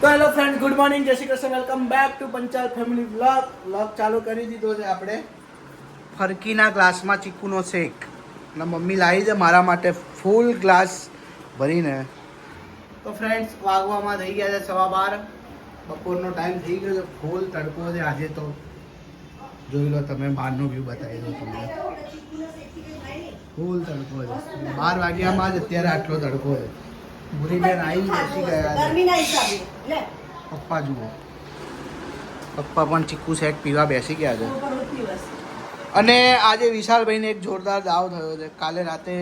તો hello friend good morning Jai Shri Krishna welcome back to Panchal family blog blog ચાલુ કરી દીધો છે આપણે. ફરકીના ગ્લાસમાં ચીકુનો શેક. અને મમ્મી લાવી છે મારા માટે ફૂલ ગ્લાસ ભરીને. તો ફ્રેન્ડ્સ વાગવામાં થઈ ગયા છે સવા બાર. બપોરનો ટાઈમ થઈ ગયો છે. ફૂલ તડકો છે આજે તો. જોઈ લો તમે બહારનો વ્યૂ બતાવી દો તમને. ફૂલ તડકો છે. બાર વાગ્યામાં જ અત્યારે આટલો તડકો છે. ભૂરીબેન આવી બેસી ગયા છે ગરમીના હિસાબે લે. પપ્પા જુઓ. પપ્પા પણ ચીકુ શેક પીવા બેસી ગયા છે. અને આજે વિશાલભાઈને એક જોરદાર દાવ થયો છે. કાલે રાતે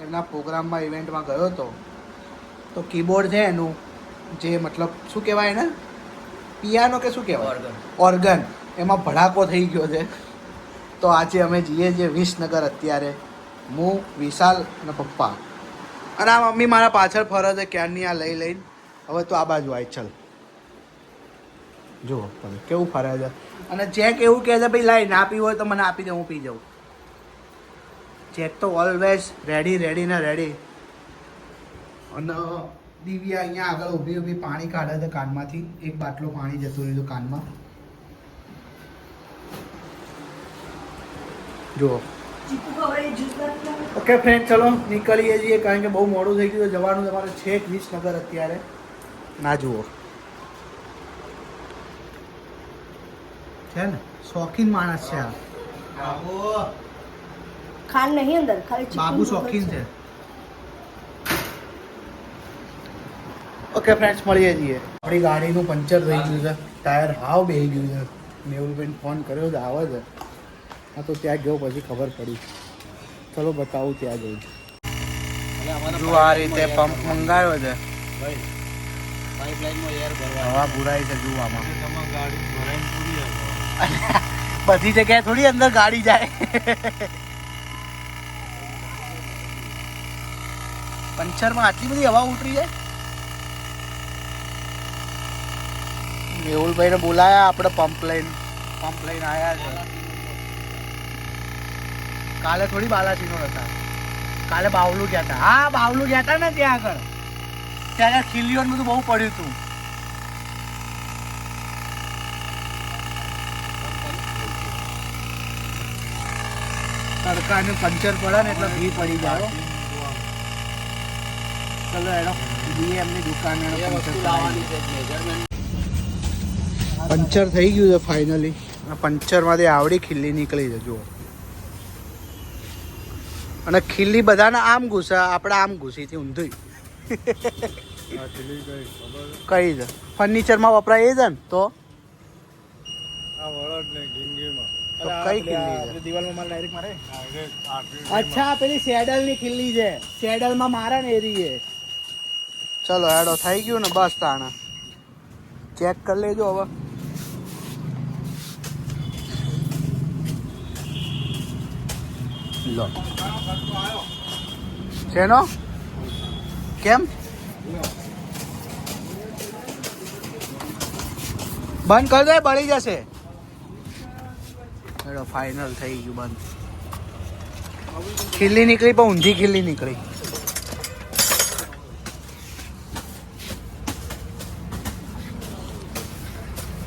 એમના પ્રોગ્રામમાં ઇવેન્ટમાં ગયો હતો. તો કીબોર્ડ છે એનું જે મતલબ શું કહેવાય એને? પિયાનો કે શું કહેવાય? ઓર્ગન એમાં ભડાકો થઈ ગયો છે. તો આજે અમે જઈએ છીએ વિસનગર અત્યારે. હું વિશાલ અને પપ્પા. અને આ મમ્મી મારા પાછળ ફરે છે ક્યારની આ લઈ લઈને. હવે તો આ બાજુ આવી ચલ. જુઓ તમે, કેવું ફરે છે. અને ચેક એવું કહે છે, ભાઈ લાઈ ના પીવું હોય તો મને આપી દે, હું પી જાઉં. ચેક તો ઓલવેઝ રેડી રેડી ને રેડી અને દિવ્યા અહીંયા આગળ ઊભી ઊભી પાણી કાઢે છે કાનમાંથી. એક બાટલો પાણી જતું રહ્યું કાનમાં. જુઓ. ઓકે ફ્રેન્ડ ચલો નીકળીએ છીએ કારણ કે બહુ મોડું થઈ ગયું જવાનું તમારે છેક વિસનગર અત્યારે. ના જુઓ. છે ને? શોખીન માણસ છે આ. ખાંડ નહીં અંદર ખાલી બાબુ શોખીન છે. ઓકે ફ્રેન્ડ્સ મળીએ છીએ. આપણી ગાડીનું પંચર થઈ ગયું છે. ટાયર હાવ બેહી ગયું છે. મેહુલભાઈને ફોન કર્યો છે આવે છે. હા તો ત્યાં ગયો પછી ખબર પડી. ચલો બતાવું ત્યાં જઈ જો આ રીતે પંપ મંગાવ્યો છે. હવા ભુરાઈ છે જોવામાં. બધી જગ્યાએ થોડી અંદર ગાડી જાય. પંચરમાં આટલી બધી હવા ઉતરી જાય? મેહુલભાઈને બોલાયા આપણે પંપ લઈને પંપ લઈને આવ્યા છે. કાલે થોડી બાલાજીનો હતા. કાલે બાવલું ગયા હતા. હા બાવલું ગયા હતા ને ત્યાં આગળ. ત્યારે ખીલીઓ ને બધું બહુ પડ્યું હતું. તડકાને પંચર પડે ને એટલે ઘી પડી જાય. ચલો એનો ઘી એમની દુકાન એનો પંચર પંચર થઈ ગયું છે ફાઇનલી પંચરમાંથી આવડી ખીલ્લી નીકળી છે જુઓ. અને ખીલી બધાને આમ ઘૂસે આપણે આમ ઘૂસી હતી ઊંધી. કઈ છે ફર્નિચરમાં વપરાય એ છે ને તો? તો કઈ ખીલ્લી છે? દિવાલમાં મારે ડાયરેક્ટ મારે? અચ્છા પેલી સેડલની ખીલ્લી છે. સેડલમાં મારે ને એરી છે ચલો હેડો થઈ ગયું ને બસ તાણે. ચેક કરી લેજો હવે. લો શેનો કેમ બંધ કરી દે બળી જશે હેડો ફાઇનલ થઈ ગયું બંધ ખીલ્લી નીકળી પણ ઊંધી ખીલ્લી નીકળી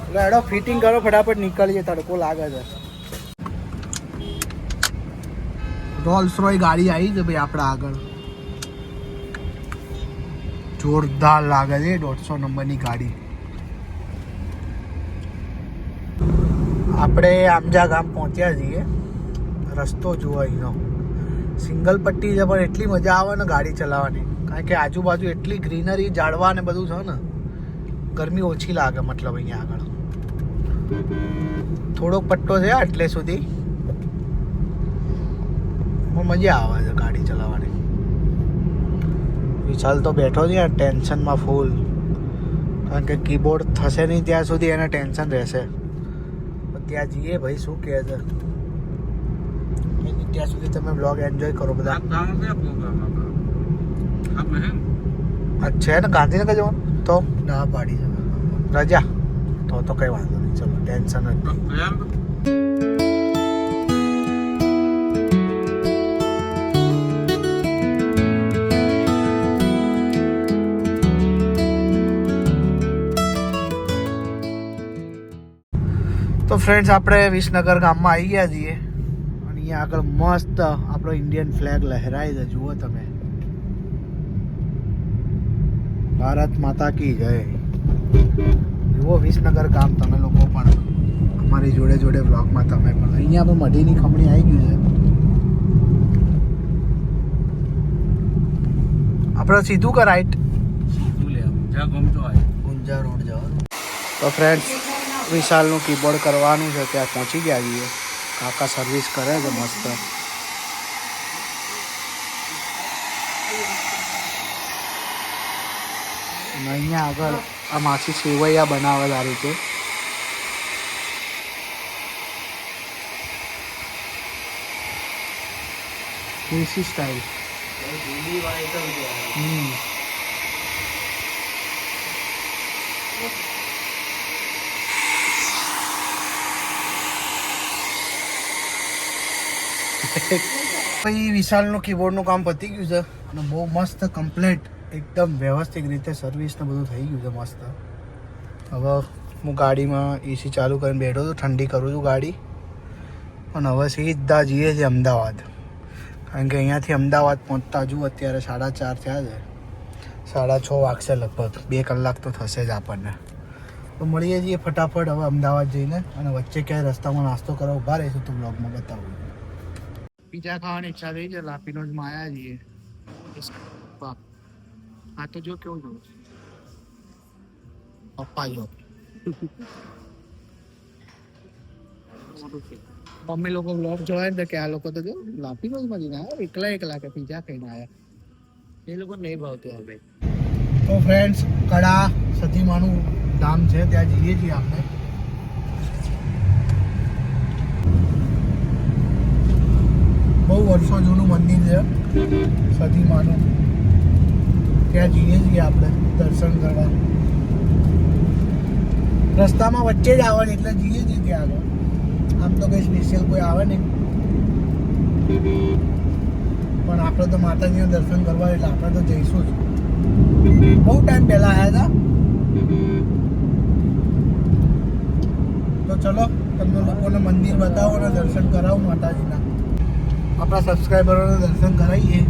એટલે હેડો ફિટિંગ કરો ફટાફટ નીકળીએ તડકો લાગે છે રોલ્સ રોય ગાડી આવી છે ભાઈ આપણા આગળ. જોરદાર લાગે છે દોઢસો નંબરની ગાડી. આપણે આમજા ગામ પહોંચ્યા છીએ, રસ્તો જુઓ અહીંનો. સિંગલ પટ્ટી છે, પણ એટલી મજા આવે ને ગાડી ચલાવવાની. કારણ કે આજુબાજુ એટલી ગ્રીનરી, ઝાડવા ને બધું છે ને, ગરમી ઓછી લાગે મતલબ અહીંયા આગળ. થોડોક પટ્ટો છે એટલે સુધી. પણ મજા આવે છે ગાડી ચલાવવાની. વિશાલ તો બેઠો છે ટેન્શનમાં ફૂલ કારણ કે કીબોર્ડ થશે નહીં ત્યાં સુધી એને ટેન્શન રહેશે. ત્યાં જઈએ ભાઈ શું કહે છે? ત્યાં સુધી તમે બ્લોગ એન્જોય કરો બધા. અચ્છા ને ગાંધીનગર જવાનું? તો? ના પાડી છે. રજા? તો તો કઈ વાંધો નહીં ચલો ટેન્શન જ નહીં. ફ્રેન્ડ્સ આપણે વિસનગર ગામમાં આવી ગયા છીએ. અને અહીંયા આગળ મસ્ત આપણો ઇન્ડિયન ફ્લેગ લહેરાય છે. જુઓ તમે. ભારત માતા કી જય. જુઓ વિસનગર ગામ તમે લોકો પણ. અમારી જોડે જોડે બ્લોગમાં તમે પણ. અહીંયા પણ મઢીની ખમણી આવી ગયું છે. આપણે સીધું કે રાઈટ ઊંઝા રોડ જવાનું. તો ફ્રેન્ડ્સ વિશાલનું કીબોર્ડ કરવાનું છે ત્યાં પહોંચી ગયા છીએ. કાકા સર્વિસ કરે છે મસ્ત. અહીંયા આગળ આ માછી સેવૈયા બનાવે આ રીતે. દેશી સ્ટાઇલ હમ. પછી વિશાલનું કીબોર્ડનું કામ પતી ગયું છે અને બહુ મસ્ત કમ્પ્લેટ એકદમ વ્યવસ્થિત રીતે સર્વિસ ને બધું થઈ ગયું છે મસ્ત. હવે હું ગાડીમાં એસી ચાલુ કરીને બેઠો છું, ઠંડી કરું છું ગાડી. પણ હવે સીધા જઈએ છીએ અમદાવાદ. કારણ કે અહીંયાથી અમદાવાદ પહોંચતા હજુ અત્યારે સાડા ચાર થયા છે. સાડા છ વાગશે લગભગ. બે કલાક તો થશે જ આપણને. તો મળીએ છીએ ફટાફટ હવે અમદાવાદ જઈને અને વચ્ચે ક્યાંય રસ્તામાં નાસ્તો કરવા ઊભા રહીશું, તો બ્લોગમાં બતાવું પીઝા ખાવાની ઈચ્છા થઈ છે, લાપીનો જ માયા છીએ. હા તો જો કેવું જોઉં પપ્પા જો. મમ્મી લોકો બ્લોગ જોયા ને કે આ લોકો તો જો લાપીનો જ મળી ના એકલા એકલા કે પીઝા ખાઈને આયા. એ લોકો નહીં ભાવતું હવે. તો ફ્રેન્ડ્સ કડા સતીમાનું ધામ છે, ત્યાં જઈએ છીએ આપણે. બહુ વર્ષો જૂનું મંદિર છે. સતીમાનું ત્યાં જઈએ છીએ આપણે, દર્શન કરવા. રસ્તામાં વચ્ચે જ આવે એટલે જઈએ છીએ ત્યાં આગળ. આમ તો કઈ સ્પેશિયલ કોઈ આવે નહીં. પણ આપણે તો માતાજીના દર્શન કરવા, એટલે આપણે તો જઈશું જ. બહુ ટાઈમ પહેલા આવ્યા હતા. તો ચલો, તમને લોકોને મંદિર બતાવો અને દર્શન કરાવો માતાજીના. આપણા સબસ્ક્રાઈબરોને દર્શન કરાવીએ.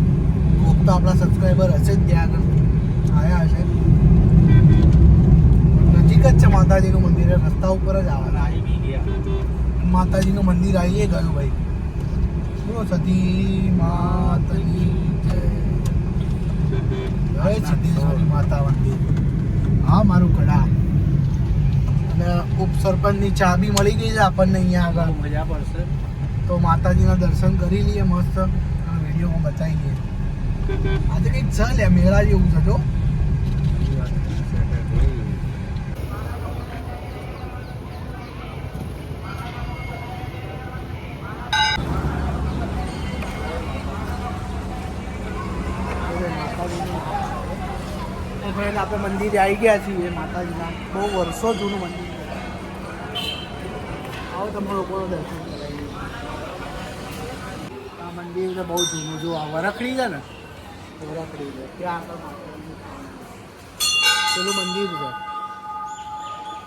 કોક તો આપણા સબસ્ક્રાઈબર હશે જ ત્યાં આગળ. આવ્યા હશે. નજીક જ છે માતાજીનું મંદિર. રસ્તા ઉપર જ આવવાના આવી ગયા. માતાજીનું મંદિર આવીએ ગયું ભાઈ. બોલો સતી માતાજી જય. જય સિદ્ધેશ્વરી માતા મંદિર. હા મારું કડા અને ઉપસરપંચની ચાબી મળી ગઈ છે આપણને અહીંયા આગળ. મજા પડશે. તો માતાજીના દર્શન કરી લઈએ મસ્ત. વિડીયોમાં બતાવી લઈએ આજે કંઈક છે લે મેળા જેવું છે, જો. આપણે મંદિરે આવી ગયા છીએ, માતાજીના. બહુ વર્ષો જૂનું મંદિર આવો તમે લોકોનો દર્શન. કરાવીએ આ મંદિર છે બહુ જૂનું જો આ વરખડી છે ને? વરખડી છે. ત્યાં આગળ માતાજીનું પેલું મંદિર છે.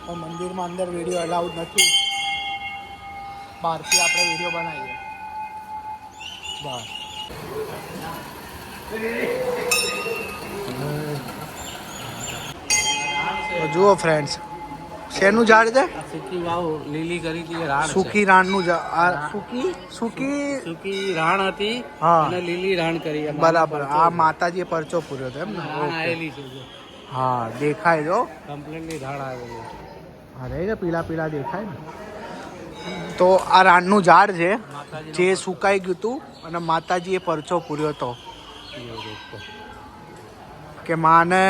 પણ મંદિરમાં અંદર વીડિયો અલાઉડ નથી. બહારથી આપણે વીડિયો બનાવીએ. બહાર તો જુઓ ફ્રેન્ડ્સ શેનું ઝાડ છે? સુકી વાવ લીલી કરી હતી રાણ. સુકી રાણનું ઝાડ આ સુકી? સુકી? સુકી રાણ હતી. અને લીલી રાણ કરી બરાબર. આ માતાજીએ પરચો પૂર્યો હતો એમ ને? રાણ આવેલી છે હા દેખાય જો. કમ્પ્લીટલી રાણ આવેલી અરે કે પીળા પીળા દેખાય ને. તો આ રાણનું ઝાડ છે જે સુકાઈ ગયું હતું અને માતાજીએ પરચો પૂર્યો હતો. કે માને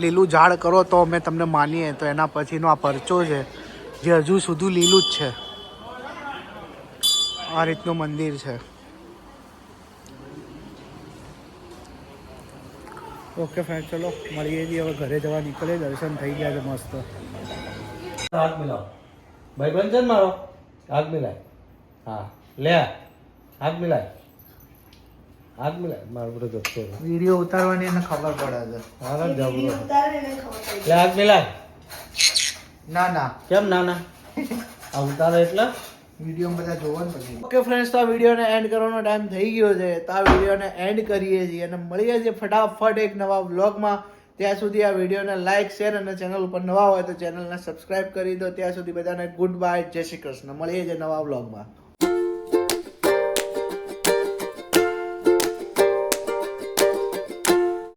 લીલું ઝાડ કરો તો અમે તમને માનીએ. તો એના પછીનો આ પરચો છે જે હજુ સુધી લીલું જ છે. આ રીતનું મંદિર છે. ઓકે ફ્રેન્ડ ચલો મળીએ છીએ. હવે ઘરે જવા નીકળે દર્શન થઈ ગયા છે મસ્ત. હાથ મિલાવો. ભાઈ બંધ છે મારો? હાથ મિલાય. હા લે હાથ મિલાય. હાથ મિલાય મારો બધો જતો વિડિયો ઉતારવાની એને ખબર પડે છે. હારા જબરો ઉતારે એને ખબર પડે. હાથ મિલાય? ના ના. કેમ ના ના? આ ઉતારે એટલે? વીડિયો બધા જોવાનું પછી. ઓકે ફ્રેન્ડ્સ તો આ વિડીયોને એન્ડ કરવાનો ટાઈમ થઈ ગયો છે. તો આ વિડીયોને એન્ડ કરીએ છીએ અને મળીએ છીએ ફટાફટ એક નવા વ્લોગમાં ત્યાં સુધી આ વિડીયોને લાઇક શેર અને ચેનલ ઉપર નવા હોય તો ચેનલને સબસ્ક્રાઇબ કરી દો. ત્યાં સુધી બધાને ગુડ બાય જય શ્રી કૃષ્ણ. મળીએ છીએ નવા વ્લોગમાં